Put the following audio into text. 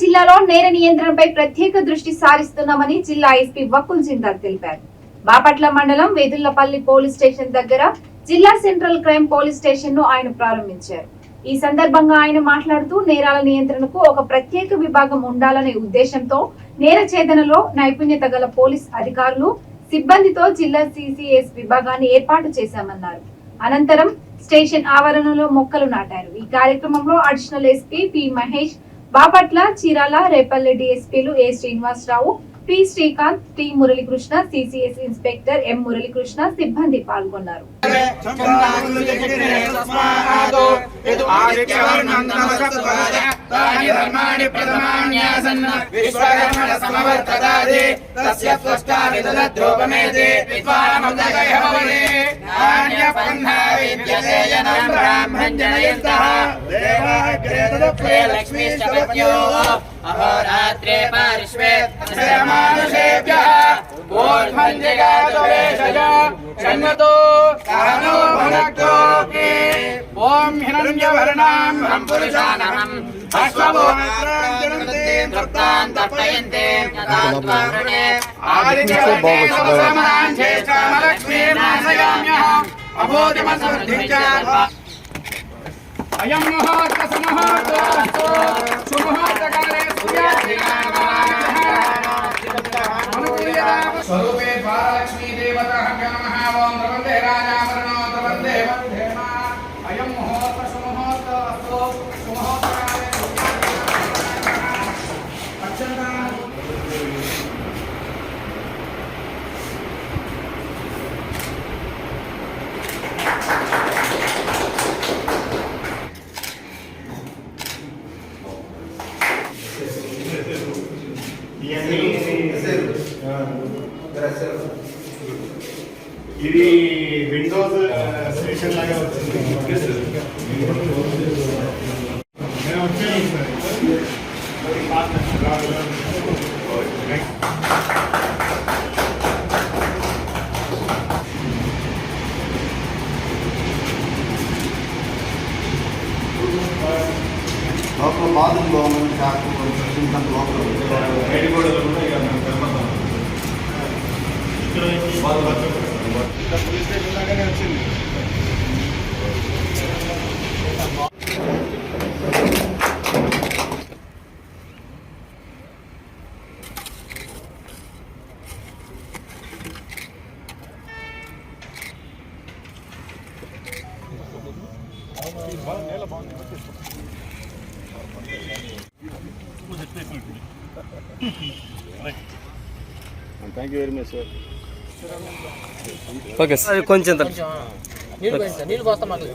జిల్లాలో నేర నియంత్రణపై ప్రత్యేక దృష్టి సారిస్తున్నామని జిల్లా ఎస్పీ వకుల్ జిందాల్ తెలిపారు. బాపట్ల మండలం వేదుల్లపల్లి పోలీస్ స్టేషన్ దగ్గర జిల్లా సెంట్రల్ క్రైమ్ పోలీస్ స్టేషన్ను ఆయన ప్రారంభించారు. ఈ సందర్భంగా ఆయన మాట్లాడుతూ నేరాల నియంత్రణకు ఒక ప్రత్యేక విభాగం ఉండాలనే ఉద్దేశంతో నేర ఛేదనలో నైపుణ్యత గల పోలీస్ అధికారులు సిబ్బందితో జిల్లా సిసిఎస్ విభాగాన్ని ఏర్పాటు చేశామన్నారు. అనంతరం స్టేషన్ ఆవరణలో మొక్కలు నాటారు. ఈ కార్యక్రమంలో additional SP P Mahesh Bapatla Chirala Repalle డిఎస్పీలు A Srinivasarao P Srikanth T Muralikrishna CCS inspector M Muralikrishna సిబ్బంది పాల్గొన్నారు. సమవర్తదాది తస్య सेयनं ब्राह्मणजनयन्तः देवाग्रे लक्ष्मीश्चवत्यो अहोरात्रे पारिष्वे मानुषेभ्यः षण्णतो कानो भुनक्तो ॐ हिरण्यवर्णाम् हं पुरुषानहम्। अश्वभूमि तप्तान् तप्तयन्ते आदित्य హం పురుషానహం అయం ముహూర్త సుముహూర్తో సుముహూర్తకాలే స్వరూపే ఇది విండోస్ స్టేషన్ లాగా వచ్చింది నేను వచ్చాను సార్. లోపల బాధలు బాగుంది షాప్ కొంచెం కొంత లోపల బయట గోడలు thank you very much sir okay sir కొంచెం నీళ్ళు పోస్తాం మాకు.